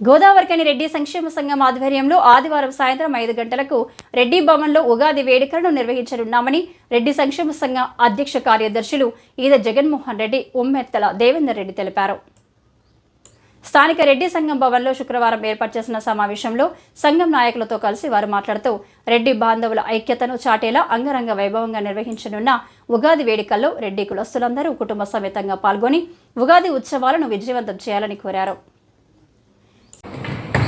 గోదావరికని రెడ్డి సంక్షేమ సంఘం ఆధ్వర్యంలో ఆదివారం సాయంత్రం ఐదు గంటలకు రెడ్డి భవన్లో ఉగాది వేడుకలను నిర్వహించనున్నామని రెడ్డి సంక్షేమ సంఘం అధ్యక్ష కార్యదర్శులు ఈద జగన్మోహన్ రెడ్డి ఉమ్మెత్తల దేవేందర్ రెడ్డి తెలిపారు. స్థానిక రెడ్డి సంఘం భవన్లో శుక్రవారం ఏర్పాటు చేసిన సమావేశంలో సంఘం నాయకులతో కలిసి వారు మాట్లాడుతూ రెడ్డి బాంధవుల ఐక్యతను చాటేలా అంగరంగ వైభవంగా నిర్వహించనున్న ఉగాది వేడుకల్లో రెడ్డి కులస్తులందరూ కుటుంబ సమేతంగా పాల్గొని ఉగాది ఉత్సవాలను విజయవంతం చేయాలని కోరారు.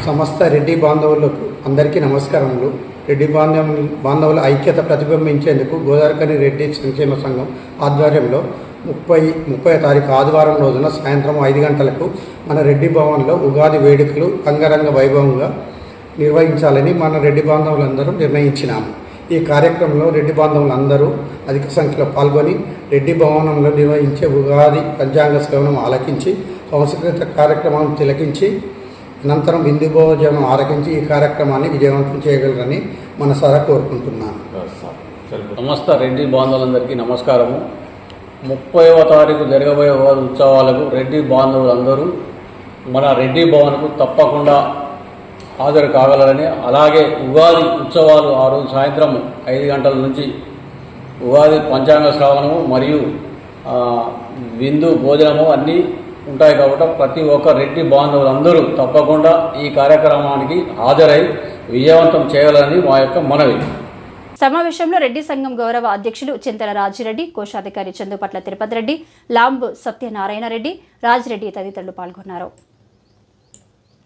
సమస్త రెడ్డి బాంధవులకు అందరికీ నమస్కారములు. రెడ్డి బాంధవ బాంధవుల ఐక్యత ప్రతిబింబించేందుకు గోదావరికని రెడ్డి సంక్షేమ సంఘం ఆధ్వర్యంలో ముప్పై ముప్పై తారీఖు ఆదివారం రోజున సాయంత్రం ఐదు గంటలకు మన రెడ్డి భవన్లో ఉగాది వేడుకలు అంగరంగ వైభవంగా నిర్వహించాలని మన రెడ్డి బాంధవులందరూ నిర్ణయించినాము. ఈ కార్యక్రమంలో రెడ్డి బాంధవులందరూ అధిక సంఖ్యలో పాల్గొని రెడ్డి భవనంలో నిర్వహించే ఉగాది పంచాంగ సేవనం ఆలకించి సంస్కృత కార్యక్రమం తిలకించి అనంతరం విందు భోజనం ఆరగించి ఈ కార్యక్రమాన్ని విజయవంతం చేయగలరని మనసారా కోరుకుంటున్నాను. సమస్త రెడ్డి బాంధవులందరికీ నమస్కారము. ముప్పైవ తారీఖు జరగబోయే ఉగాది ఉత్సవాలకు రెడ్డి బాంధవులందరూ మన రెడ్డి భవన్కు తప్పకుండా హాజరు కాగలరని అలాగే ఉగాది ఉత్సవాలు ఆ రోజు సాయంత్రం ఐదు గంటల నుంచి ఉగాది పంచాంగ శ్రావణము మరియు విందు భోజనము అన్నీ ఉంటాయి కాబట్టి ప్రతి ఒక్క రెడ్డి బాంధవులందరూ తప్పకుండా ఈ కార్యక్రమానికి హాజరై విజయవంతం చేయాలని మా యొక్క మనవి. సమావేశంలో రెడ్డి సంఘం గౌరవ అధ్యక్షులు చింతల రాజిరెడ్డి కోశాధికారి చందుపట్ల తిరుపతి రెడ్డి లాంబు సత్యనారాయణ రెడ్డి రాజిరెడ్డి తదితరులు పాల్గొన్నారు.